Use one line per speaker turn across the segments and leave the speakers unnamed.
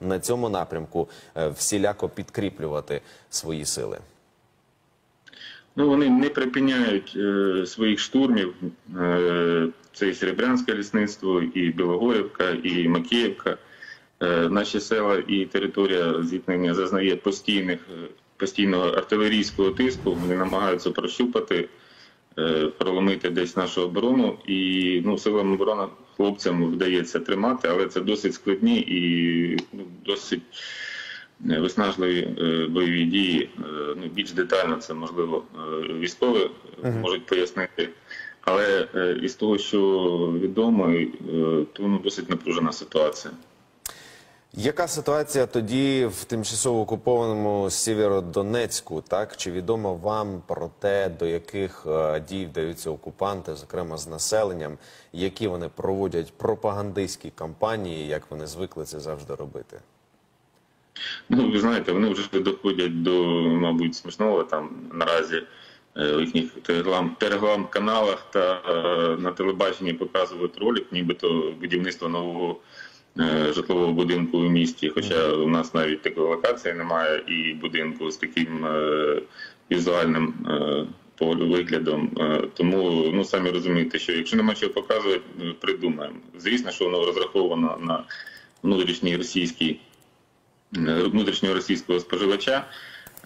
на цьому напрямку е, всіляко підкріплювати свої сили?
Ну, вони не припиняють е, своїх штурмів. Е, це і Серебрянське лісництво, і Білогорівка, і Макіївка. Е, наші села і територія зіткнення зазнає постійних, е, постійного артилерійського тиску. Вони намагаються прощупати, е, проломити десь нашу оборону. І ну, силам оборони хлопцям вдається тримати, але це досить складні і ну, досить е, виснажливі е, бойові дії. Е, Ну, більш детально це можливо військові можуть пояснити. Але із того, що відомо, то ну, досить напружена ситуація.
Яка ситуація тоді в тимчасово окупованому Сєвєродонецьку? Так чи відомо вам про те, до яких е, дій вдаються окупанти, зокрема з населенням, які вони проводять пропагандистські кампанії, як вони звикли це завжди робити?
Ну, ви знаєте, вони вже доходять до, мабуть, смішного там наразі е, в їхніх телеграм, телеграм-каналах та е, на телебаченні показують ролик, нібито будівництво нового е, житлового будинку у місті. Хоча у нас навіть такої локації немає, і будинку з таким е, візуальним е, виглядом. Е, тому ну самі розумієте, що якщо нема чого показувати, е, придумаємо. Звісно, що воно розраховано на внутрішній російський е, внутрішнього російського споживача.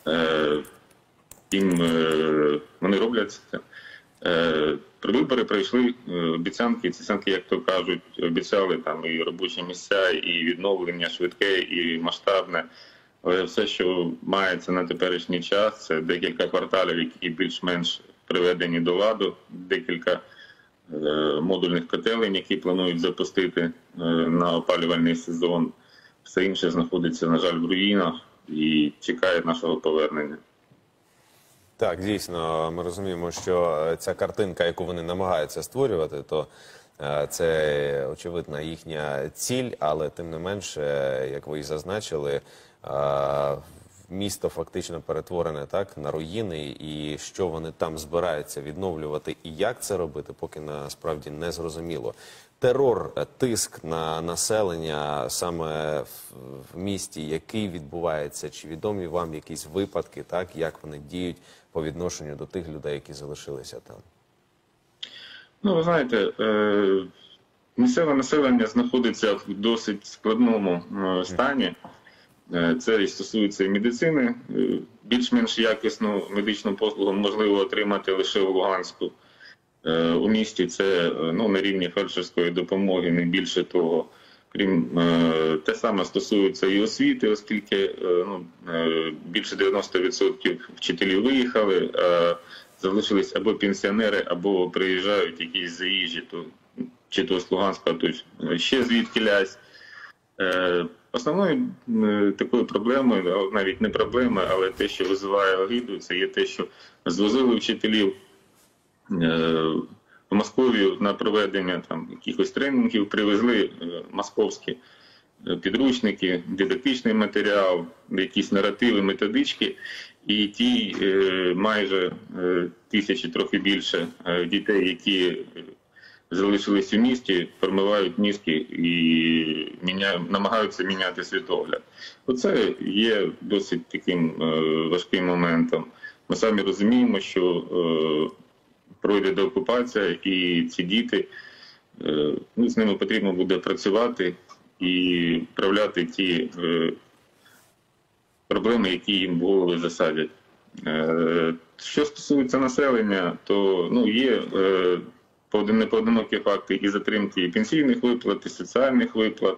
Е, е, вони роблять це. Е, При вибори прийшли е, обіцянки. Ці обіцянки, як то кажуть, обіцяли там і робочі місця, і відновлення швидке, і масштабне. Але все, що мається на теперішній час, це декілька кварталів, які більш-менш приведені до ладу, декілька е, модульних котелень, які планують запустити е, на опалювальний сезон. Все інше знаходиться, на жаль, в руїнах і чекає нашого повернення.
Так, дійсно, ми розуміємо, що е, ця картинка, яку вони намагаються створювати, то е, це очевидна їхня ціль, але тим не менше, як ви і зазначили, е, місто фактично перетворене так на руїни, і що вони там збираються відновлювати, і як це робити, поки насправді не зрозуміло. Терор, тиск на населення саме в місті, який відбувається, чи відомі вам якісь випадки, так як вони діють по відношенню до тих людей, які залишилися там?
Ну, ви знаєте, е, місцеве населення знаходиться в досить складному е, стані. Е, Це і стосується і медицини. Більш-менш якісну медичну послугу можливо отримати лише в Луганську. У місті це ну, на рівні фельдшерської допомоги, не більше того. Крім е, те саме стосується і освіти, оскільки е, ну, е, більше 90% вчителів виїхали, залишились або пенсіонери, або приїжджають якісь заїжджі, то чи то з Луганська, то ще звідки лясь. Е, Основною такою проблемою, навіть не проблемою, але те, що визиває огиду, це є те, що звозили вчителів в Московію на проведення там якихось тренінгів, привезли е, московські е, підручники, дидактичний матеріал, якісь наративи, методички, і ті е, майже тисячі, трохи більше дітей, які залишились у місті, промивають ніжки і міня... намагаються міняти світогляд. Оце є досить таким важким моментом. Ми самі розуміємо, що пройде деокупація, і ці діти, е, ну, з ними потрібно буде працювати і вправляти ті е, проблеми, які їм в голови засадять. Е, Що стосується населення, то ну, є непоодинокі факти і затримки і пенсійних виплат, і соціальних виплат.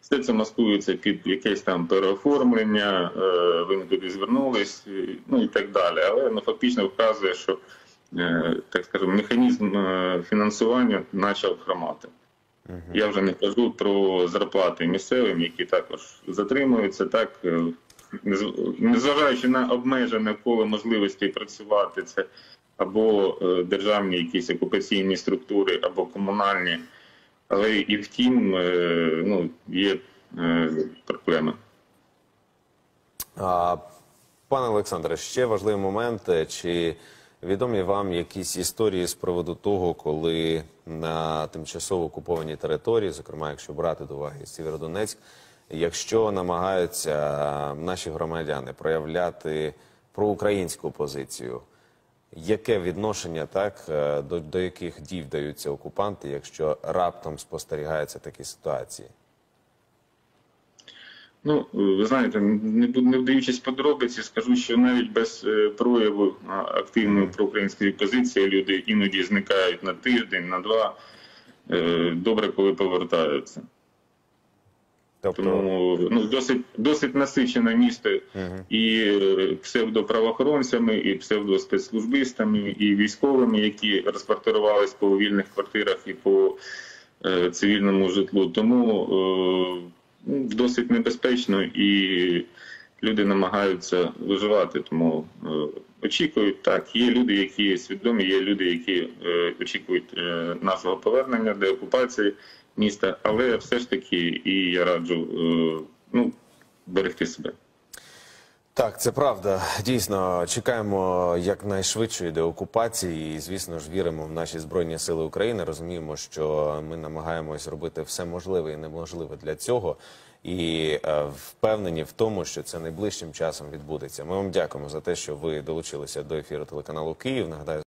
Все це маскується під якесь там переоформлення, ви не туди звернулись, ну і так далі. Але ну, фактично вказує, що так скажемо, механізм е, фінансування почав хромати. Я вже не кажу про зарплати місцевим, які також затримуються, так е, незважаючи на обмежене коло можливостей працювати, це або е, державні якісь окупаційні структури, або комунальні. Але і втім, е, ну, є е, проблеми.
А, пане Олександре, ще важливий момент. Е, Чи відомі вам якісь історії з приводу того, коли на тимчасово окупованій території, зокрема, якщо брати до уваги Сєвєродонецьк, якщо намагаються е, наші громадяни проявляти проукраїнську позицію, яке відношення так е, до, до яких дій вдаються окупанти, якщо раптом спостерігаються такі ситуації?
Ну, ви знаєте, не, не вдаючись подробиці, скажу, що навіть без е, прояву активної проукраїнської позиції люди іноді зникають на тиждень, на два. Е, Добре, коли повертаються.
Тобто,
Тому ну, досить, досить насичене місто і е, псевдоправоохоронцями, і псевдоспецслужбистами, і військовими, які розпортувались по вільних квартирах і по е, цивільному житлу. Тому е, досить небезпечно і люди намагаються виживати. Тому е, очікують так. Є люди, які свідомі, є люди, які е, очікують е, нашого повернення, деокупації міста, але все ж таки, і я раджу ну, берегти себе.
Так, це правда. Дійсно, чекаємо якнайшвидшої деокупації і, звісно ж, віримо в наші збройні сили України. Розуміємо, що ми намагаємось робити все можливе і неможливе для цього. І е, впевнені в тому, що це найближчим часом відбудеться. Ми вам дякуємо за те, що ви долучилися до ефіру телеканалу Київ. Нагадаю.